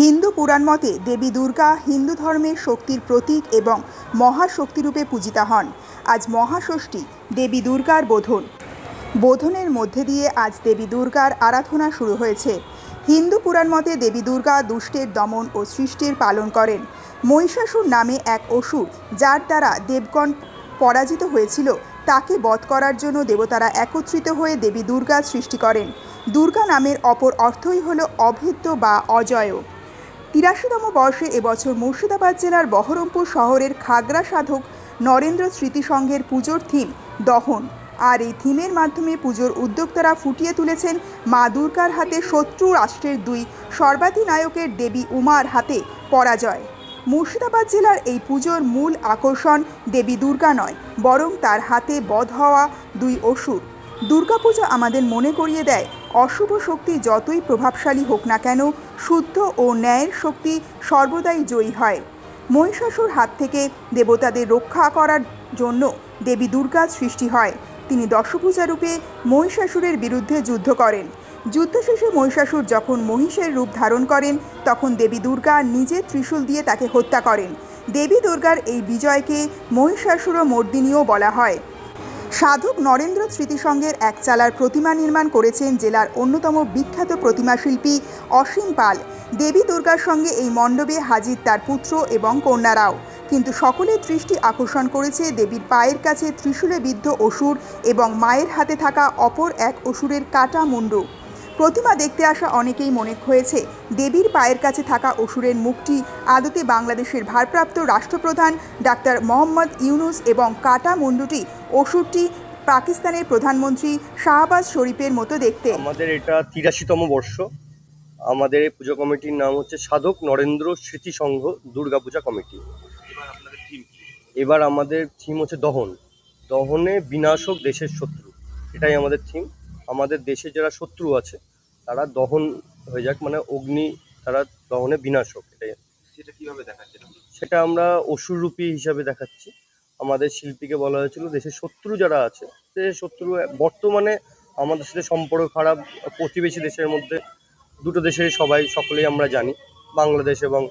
হিন্দু পুরাণ মতে দেবী দুর্গা হিন্দু ধর্মের শক্তির প্রতীক এবং মহাশক্তিরূপে পূজিতা হন। আজ মহাষষ্ঠী, দেবী দুর্গার বোধন। বোধনের মধ্যে দিয়ে আজ দেবী দুর্গার আরাধনা শুরু হয়েছে। হিন্দু পুরাণ মতে দেবী দুর্গা দুষ্টের দমন ও সৃষ্টির পালন করেন। মহিষাসুর নামে এক অসুর, যার দ্বারা দেবগণ পরাজিত হয়েছিল, তাকে বধ করার জন্য দেবতারা একত্রিত হয়ে দেবী দুর্গা সৃষ্টি করেন। দুর্গা নামের অপর অর্থই হল অভেদ্য বা অজয়। তিরাশিতম বর্ষে এবছর মুর্শিদাবাদ জেলার বহরমপুর শহরের খাগড়া সাধক নরেন্দ্র স্মৃতিসংঘের পুজোর থিম দহন। আর এই থিমের মাধ্যমে পুজোর উদ্যোক্তারা ফুটিয়ে তুলেছেন মা দুর্গার হাতে শত্রু রাষ্ট্রের দুই, সর্বাধিনায়কের দেবী উমার হাতে পরাজয়। মুর্শিদাবাদ জেলার এই পুজোর মূল আকর্ষণ দেবী দুর্গা নয়, বরং তার হাতে বধ হওয়া দুই অসুর। দুর্গাপূজা আমাদের মনে করিয়ে দেয় অশুভ শক্তি যতই প্রভাবশালী হোক না কেন, শুদ্ধ ও ন্যায়ের শক্তি সর্বদাই জয়ী হয়। মহিষাসুর হাত থেকে দেবতাদের রক্ষা করার জন্য দেবী দুর্গার সৃষ্টি হয়। তিনি দশভূজা রূপে মহিষাসুরের বিরুদ্ধে যুদ্ধ করেন। যুদ্ধ শেষে মহিষাসুর যখন মহিষের রূপ ধারণ করেন, তখন দেবী দুর্গা নিজের ত্রিশূল দিয়ে তাকে হত্যা করেন। দেবী দুর্গার এই বিজয়কে মহিষাসুর মর্দিনীও বলা হয়। সাধক নরেন্দ্র স্মৃতিসংঘের এক চালার প্রতিমা নির্মাণ করেছেন জেলার অন্যতম বিখ্যাত প্রতিমা শিল্পী অসীম পাল। দেবী দুর্গার সঙ্গে এই মণ্ডপে হাজির তার পুত্র এবং কন্যারাও কিন্তু সকলের দৃষ্টি আকর্ষণ করেছে দেবীর পায়ের কাছে ত্রিশূলে বিদ্ধ অসুর এবং মায়ের হাতে থাকা অপর এক অসুরের কাটা মুন্ডু। প্রতিমা দেখতে আসা অনেকেই মনে হয়েছে, দেবীর পায়ের কাছে থাকা অসুরের মুখটি আদতে বাংলাদেশের ভারপ্রাপ্ত রাষ্ট্রপ্রধান ডাক্তার মোহাম্মদ ইউনুস এবং কাটা মুন্ডুটি অসুরটি পাকিস্তানের প্রধানমন্ত্রী শাহবাজ শরীফের মতো দেখতে। আমাদের এটা তিরাশিতম বর্ষ। আমাদের এই পুজো কমিটির নাম হচ্ছে সাধক নরেন্দ্র স্মৃতি সংঘ দুর্গাপূজা কমিটি। এবার আমাদের থিম হচ্ছে দহন। দহনে বিনাশক দেশের শত্রু। এটাই আমাদের থিম আমাদের দেশে যারা শত্রু আছে তারা দহন হয়ে যাক মানে অগ্নি তারা দহনে বিনাশ হোক এটাই। সেটা কীভাবে দেখাচ্ছেন সেটা আমরা অসুররূপী হিসাবে দেখাচ্ছি। আমাদের শিল্পীকে বলা হয়েছিল দেশের শত্রু যারা আছে দেশের শত্রু বর্তমানে আমাদের সাথে সম্পর্ক খারাপ প্রতিবেশী দেশের মধ্যে দুটো দেশের সবাই সকলেই আমরা জানি বাংলাদেশ এবং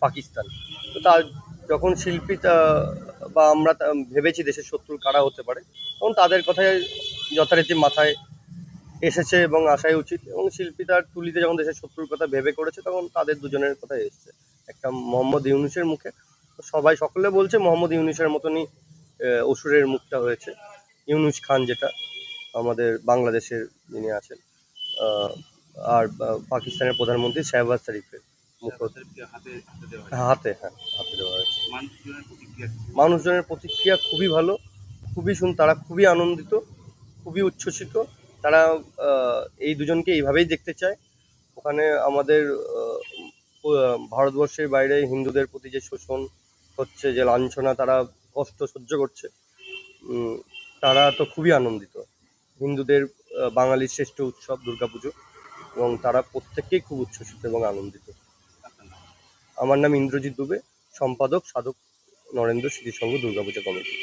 পাকিস্তান। তো তার যখন শিল্পী তা- বা আমরা ভেবেছি দেশের শত্রু কারা হতে পারে তখন তাদের কথায় যথারীতি মাথায় এসেছে এবং আসাই উচিত। এবং শিল্পী তার তুলিতে যখন দেশের শত্রুর কথা ভেবে করেছে তখন তাদের দুজনের কথাই এসেছে। একটা মোহাম্মদ ইউনুসের মুখে। তো সবাই সকলে বলছে মোহাম্মদ ইউনুসের মতনই অসুরের মুখটা হয়েছে। ইউনুস খান যেটা আমাদের বাংলাদেশের যিনি আছেন আর পাকিস্তানের প্রধানমন্ত্রী শাহবাজ শরীফের হয় হাতে হ্যাঁ হাতে দেওয়া হয়েছে। মানুষজনের প্রতিক্রিয়া খুবই ভালো খুবই শুন তারা খুবই আনন্দিত খুবই উচ্ছ্বসিত। তারা এই দুজনকে এইভাবেই দেখতে চায়। ওখানে আমাদের ভারতবর্ষের বাইরে হিন্দুদের প্রতি যে শোষণ হচ্ছে, যে লাঞ্ছনা তারা কষ্ট সহ্য করছে তারা তো খুবই আনন্দিত। হিন্দুদের বাঙালির শ্রেষ্ঠ উৎসব দুর্গাপুজো এবং তারা প্রত্যেককেই খুব উচ্ছ্বসিত এবং আনন্দিত। আমার নাম ইন্দ্রজিৎ দুবে, সম্পাদক সাধক নরেন্দ্র স্মৃতিসংঘ দুর্গাপূজা কমিটি।